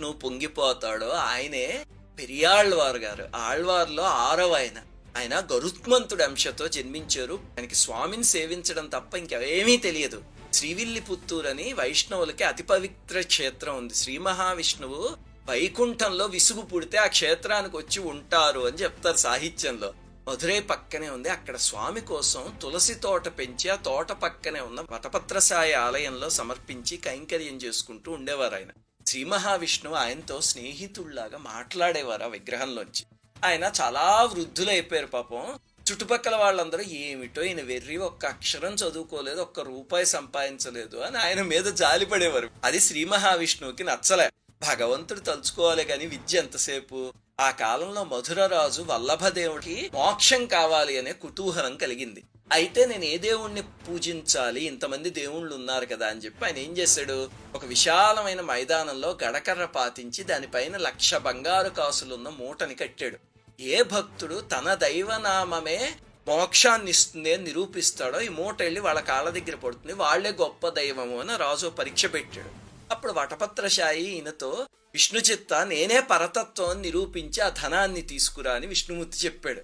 నువ్వు పొంగిపోతాడో ఆయనే పెరియాళ్ళవారు గారు. ఆళ్వార్లో ఆరవ ఆయన. ఆయన గరుత్మంతుడి అంశతో జన్మించారు. ఆయనకి స్వామిని సేవించడం తప్ప ఇంకేమీ తెలియదు. శ్రీవిల్లిపుత్తూరు అని వైష్ణవులకి అతి పవిత్ర క్షేత్రం ఉంది. శ్రీ మహావిష్ణువు వైకుంఠంలో విసుగు పుడితే ఆ క్షేత్రానికి వచ్చి ఉంటారు అని చెప్తారు సాహిత్యంలో. మధురై పక్కనే ఉంది. అక్కడ స్వామి కోసం తులసి తోట పెంచి ఆ తోట పక్కనే ఉన్న వటపత్రసాయి ఆలయంలో సమర్పించి కైంకర్యం చేసుకుంటూ ఉండేవారు ఆయన. శ్రీ మహావిష్ణువు ఆయనతో స్నేహితుల్లాగా మాట్లాడేవారు ఆ విగ్రహంలోంచి. ఆయన చాలా వృద్ధులైపోయారు పాపం. చుట్టుపక్కల వాళ్ళందరూ ఏమిటో ఈయన వెర్రి ఒక్క అక్షరం చదువుకోలేదు ఒక్క రూపాయి సంపాదించలేదు అని ఆయన మీద జాలిపడేవారు అది శ్రీ మహావిష్ణువుకి నచ్చలే. భగవంతుడు తలుచుకోవాలి కానీ విద్య ఎంతసేపు? ఆ కాలంలో మధురరాజు వల్లభదేవుడికి మోక్షం కావాలి అనే కుతూహలం కలిగింది. అయితే నేను ఏ దేవుణ్ణి పూజించాలి? ఇంతమంది దేవుళ్ళు ఉన్నారు కదా అని చెప్పి ఆయన ఏం చేశాడు? ఒక విశాలమైన మైదానంలో గడకర్ర పాతించి దానిపైన లక్ష బంగారు కాసులున్న మూటని కట్టాడు. ఏ భక్తుడు తన దైవనామమే మోక్షాన్ని ఇస్తుంది అని నిరూపిస్తాడో ఈ మూట వెళ్ళి వాళ్ళ కాళ్ళ దగ్గర పడుతుంది. వాళ్ళే గొప్ప దైవము అని రాజు పరీక్ష పెట్టాడు. అప్పుడు వటపత్రశాయి ఈయనతో విష్ణు చిత్త నేనే పరతత్వం నిరూపించి ఆ ధనాన్ని తీసుకురా అని విష్ణుమూర్తి చెప్పాడు.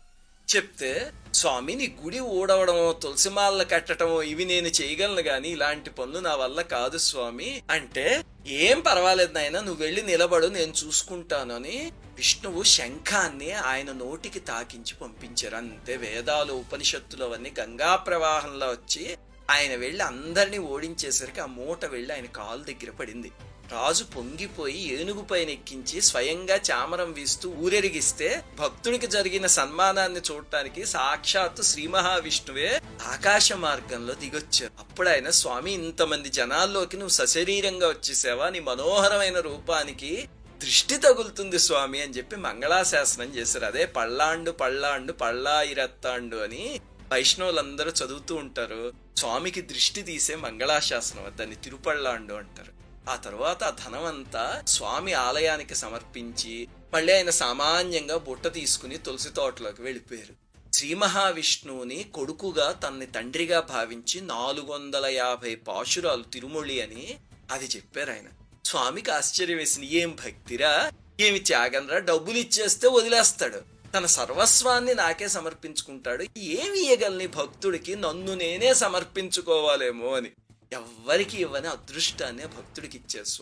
చెప్తే స్వామి నీ గుడి ఊడవడమో తులసిమాల కట్టడమో ఇవి నేను చేయగలను గాని ఇలాంటి పనులు నా వల్ల కాదు స్వామి. అంటే ఏం పర్వాలేదు నాయన నువ్వు వెళ్ళి నిలబడు నేను చూసుకుంటాను అని విష్ణువు శంఖాన్ని ఆయన నోటికి తాకించి పంపించారు. అంతే వేదాలు ఉపనిషత్తులు అవన్నీ గంగా ప్రవాహంలో వచ్చి ఆయన వెళ్ళి అందరినీ ఓడించేసరికి ఆ మూట వెళ్ళి ఆయన కాలు దగ్గర పడింది. రాజు పొంగిపోయి ఏనుగు పైన ఎక్కించి స్వయంగా చామరం వీస్తూ ఊరెరిగిస్తే భక్తునికి జరిగిన సన్మానాన్ని చూడటానికి సాక్షాత్తు శ్రీ మహావిష్ణువే ఆకాశ మార్గంలో దిగొచ్చారు. అప్పుడు ఆయన స్వామి ఇంతమంది జనాల్లోకి నువ్వు సశరీరంగా వచ్చేసావా? నీ మనోహరమైన రూపానికి దృష్టి తగులుతుంది స్వామి అని చెప్పి మంగళాశాసనం చేశారు. అదే పళ్ళాండు పళ్ళాండు పళ్ళాయిరత్తాండు అని వైష్ణవులందరూ చదువుతూ ఉంటారు. స్వామికి దృష్టి తీసే మంగళాశాసనం దాన్ని తిరుపళ్ళాండు అంటారు. ఆ తర్వాత ఆ ధనమంతా స్వామి ఆలయానికి సమర్పించి మళ్ళీ ఆయన సామాన్యంగా బుట్ట తీసుకుని తులసి తోటలోకి వెళ్ళిపోయారు. శ్రీ మహావిష్ణువుని కొడుకుగా తన్ని తండ్రిగా భావించి నాలుగు వందల యాభై పాశురాలు తిరుమొళి అని అది చెప్పారు ఆయన. స్వామికి ఆశ్చర్యం వేసింది ఏం భక్తిరా? ఏమి త్యాగంరా? డబ్బులు ఇచ్చేస్తే వదిలేస్తాడు. తన సర్వస్వాన్ని నాకే సమర్పించుకుంటాడు. ఏమి ఇయ్యగలని భక్తుడికి నన్ను నేనే సమర్పించుకోవాలేమో అని. ఎవ్వరికి ఇవ్వని అదృష్టాన్ని భక్తుడికి ఇచ్చేసు